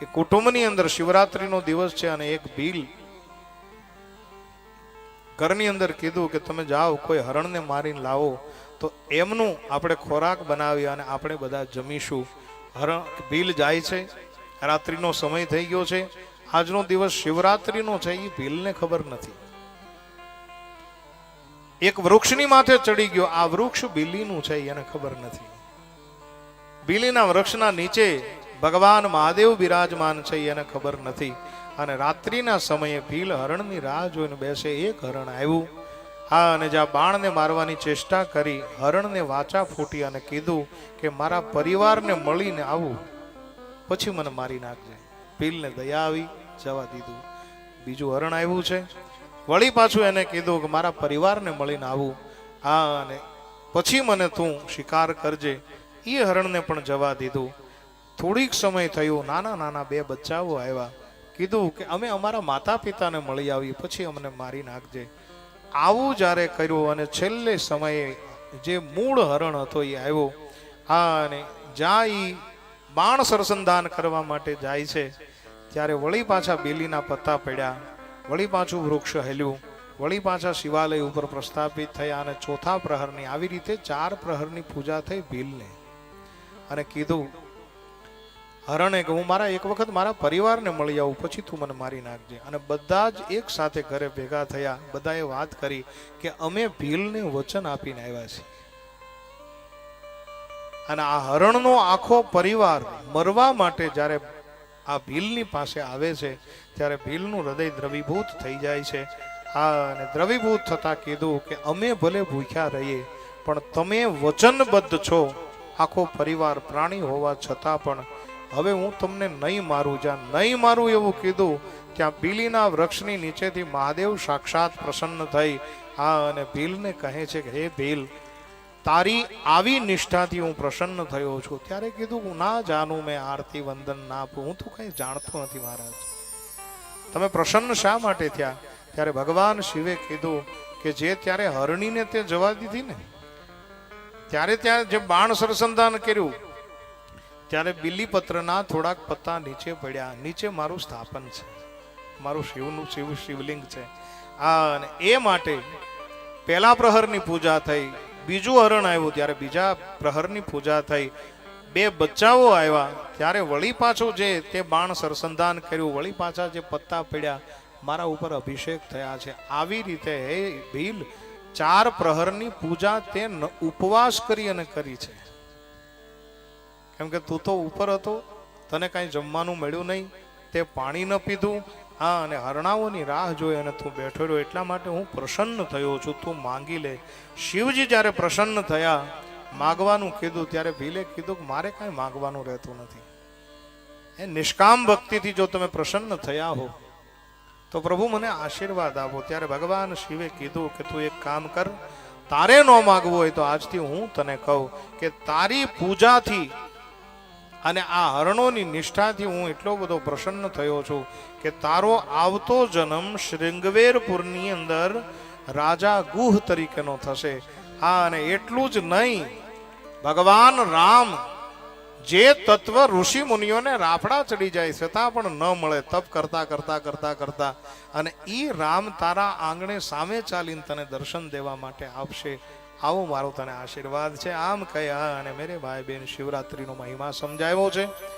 કે કુટુંબની અંદર શિવરાત્રીનો દિવસ છે અને એક ભીલ ઘરની અંદર કીધું કે તમે જાઓ, કોઈ હરણને મારીને લાવો. તો એમનું આપણે ખોરાક બનાવી અને આપણે બધા જમીશું. હરણ, ભીલ જાય છે. રાત્રિનો સમય થઈ ગયો છે. આજનો દિવસ શિવરાત્રીનો છે એ ભીલને ખબર નથી. એક વૃક્ષની માથે ચડી ગયો. આ વૃક્ષ બિલીનું છે, એને ખબર નથી. બિલીના વૃક્ષના નીચે ભગવાન મહાદેવ બિરાજમાન છે એને ખબર નથી. અને રાત્રિના સમયે ભીલ હરણની રાહ જોઈને બેસે એક હરણ આવ્યું. હા, અને જ્યાં બાણને મારવાની ચેષ્ટા કરી, હરણને વાચા ફૂટી અને કીધું કે, મારા પરિવારને મળીને આવું. પછી મને મારી નાખજે. ભીલને દયા આવી, જવા દીધું. બીજું હરણ આવ્યું છે. વળી પાછું એને કીધું કે, મારા પરિવારને મળીને આવું. હા, અને પછી મને તું શિકાર કરજે. એ હરણને પણ જવા દીધું. થોડીક સમય થયો, નાના નાના બે બચ્ચાઓ આવ્યા. કીધું કે અમે અમારા માતા પિતાને મળી આવીએ, પછી અમને મારી નાખજે. આવું જ્યારે કર્યું અને છેલ્લે સમયે જે મૂળ હરણ હતો એ આવ્યો. હા, અને જ્યાં એ બાણ સરસંધાન કરવા માટે જાય છે, ત્યારે વળી પાછા બેલીના પત્તા પડ્યા. વળી પાછું વૃક્ષ હેલ્યું. વળી પાછા શિવાલય ઉપર પ્રસ્થાપિત થયા અને ચોથા પ્રહરની, આવી રીતે ચાર પ્રહરની પૂજા થઈ ભીલને. અને કીધું હરણે કે હું મારા એક વખત મારા પરિવારને મળી આવું, પછી તું મને મારી નાખજે. અને બધા જ એક સાથે ઘરે ભેગા થયા, બધાએ વાત કરી કે અમે ભીલને વચન આપીને આવ્યા છીએ. અને આ હરણનો આખો પરિવાર મરવા માટે જ્યારે આ ભીલની પાસે આવે છે, ત્યારે ભીલનું હૃદય દ્રવીભૂત થઈ જાય છે. આ અને દ્રવીભૂત થતાં કીધું કે અમે ભલે ભૂખ્યા રહીએ, પણ તમે વચનબદ્ધ છો. આખો પરિવાર પ્રાણી હોવા છતાં પણ હવે હું તમને નહીં મારું, જ્યાં નહીં મારું એવું કીધું, ત્યાં બીલીના વૃક્ષની નીચેથી મહાદેવ સાક્ષાત પ્રસન્ન થઈ. આ અને ભીલને કહે છે કે, હે ભીલ તારી આવી નિષ્ઠાથી હું પ્રસન્ન થયો છું. ત્યારે કીધું, હું ના જાણું, મેં આરતી વંદન ના આપું. હું તો કઈ જાણતો નથી મહારાજ. તમે પ્રસન્ન શા માટે થયા? ત્યારે ભગવાન શિવે કીધું કે, જે ત્યારે હરણીને તે જવા દીધી ને, ત્યારે ત્યાં જે બાણ સરસંધાન કર્યું ત્યારે બિલીપત્રના થોડાક પત્તા નીચે પડ્યા. નીચે મારું સ્થાપન છે. મારું શિવનું શિવ શિવલિંગ છે. આ એ માટે પહેલા પ્રહરની પૂજા થઈ, બીજું હરણ આવ્યું ત્યારે બીજા પ્રહરની પૂજા થઈ. બે બચ્ચાઓ આવ્યા ત્યારે વળી પાછું જે તે બાણ સરસંધાન કર્યું, વળી પાછા જે પત્તા પડ્યા, મારા ઉપર અભિષેક થયા છે. આવી રીતે હે ભીલ ચાર પ્રહરની પૂજા તે ઉપવાસ કરી અને કરી છે. કેમ કે તું તો ઉપર હતો, તને કાંઈ જમવાનું મળ્યું નહીં, તે પાણી ન પીધું. હા, અને હરણાઓની રાહ જોઈ અને તું બેઠો એટલા માટે હું પ્રસન્ન થયો છું. તું માંગી લે. શિવજી જ્યારે પ્રસન્ન થયા, માગવાનું કીધું, ત્યારે ભીલે કીધું મારે કાંઈ માગવાનું રહેતું નથી. એ નિષ્કામ ભક્તિથી જો તમે પ્રસન્ન થયા હો, તો પ્રભુ મને આશીર્વાદ આપો. ત્યારે ભગવાન શિવે કીધું કે તું એક કામ કર, તારે ન માગવું હોય તો આજથી હું તને કહું કે તારી પૂજાથી અને આ હરણોની નિષ્ઠાથી હું એટલો બધો પ્રસન્ન થયો છું કે તારો આવતો જન્મ શૃંગવેરપુરની અંદર રાજા ગુહ તરીકેનો થશે. હા, અને એટલું જ નહીં, ભગવાન રામ જે તત્વ ઋષિ મુનિઓને રાફડા ચડી જાય છતાં પણ ન મળે. તપ કરતા કરતા કરતા કરતા. અને ઈ રામ તારા આંગણે સામે ચાલીને તને દર્શન દેવા માટે આપશે. આવો મારો તને આશીર્વાદ છે. આમ કયા અને મેરે ભાઈ બેન શિવરાત્રીનો મહિમા સમજાવ્યો છે.